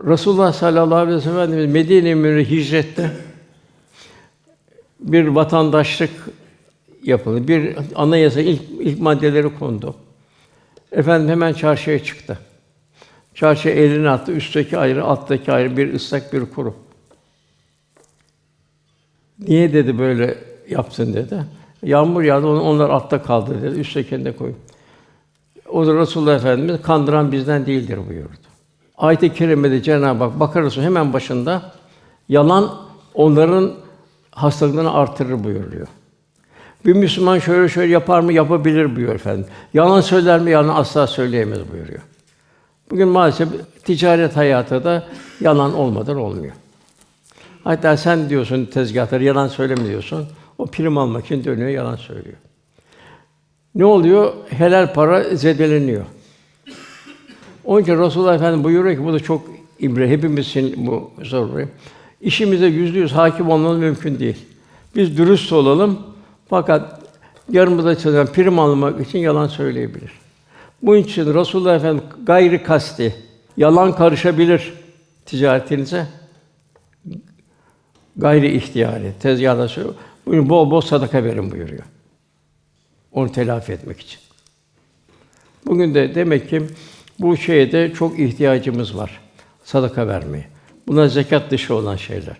Resulullah sallallahu aleyhi ve sellem Efendimiz Medine-i hicrette bir vatandaşlık yapıldı. Bir anayasa ilk ilk maddeleri kondu. Efendim hemen çarşıya çıktı. Çarşıya elini attı. Üstteki ayrı, alttaki ayrı bir ıslak bir kuru. Niye dedi böyle yaptın dedi. Yağmur yağdı, on- onlar altta kaldı dedi. Üsttekini de koyun. O da Resulullah Efendimiz kandıran bizden değildir buyurdu. Ayet-i kerimede Cenab-ı Hak Bakara Suresi hemen başında yalan onların hastalıklarını artırır buyuruyor. Bir Müslüman şöyle şöyle yapar mı? Yapabilir buyuruyor efendim. Yalan söyler mi? Yalan asla söyleyemez buyuruyor. Bugün maalesef ticaret hayatı da yalan olmadan olmuyor. Hatta sen diyorsun tezgahları yalan söyleme diyorsun. O prim almak için dönüyor yalan söylüyor. Ne oluyor? Helal para zedeleniyor. Onun için Resulullah Efendimiz buyuruyor ki bu da çok ibre hepimiz için bu zor. İşimize yüzde yüz hakim olmamız mümkün değil. Biz dürüst olalım fakat yarımızda çalışan prim almak için yalan söyleyebilir. Bunun için Resulullah Efendimiz gayri kasti yalan karışabilir ticaretinize. Gayri ihtiyari tezgahda söylüyor. Bugün bol bol sadaka verin buyuruyor. Onu telafi etmek için. Bugün de demek ki bu şeye de çok ihtiyacımız var. Sadaka vermeye. Bunlar zekat dışı olan şeyler.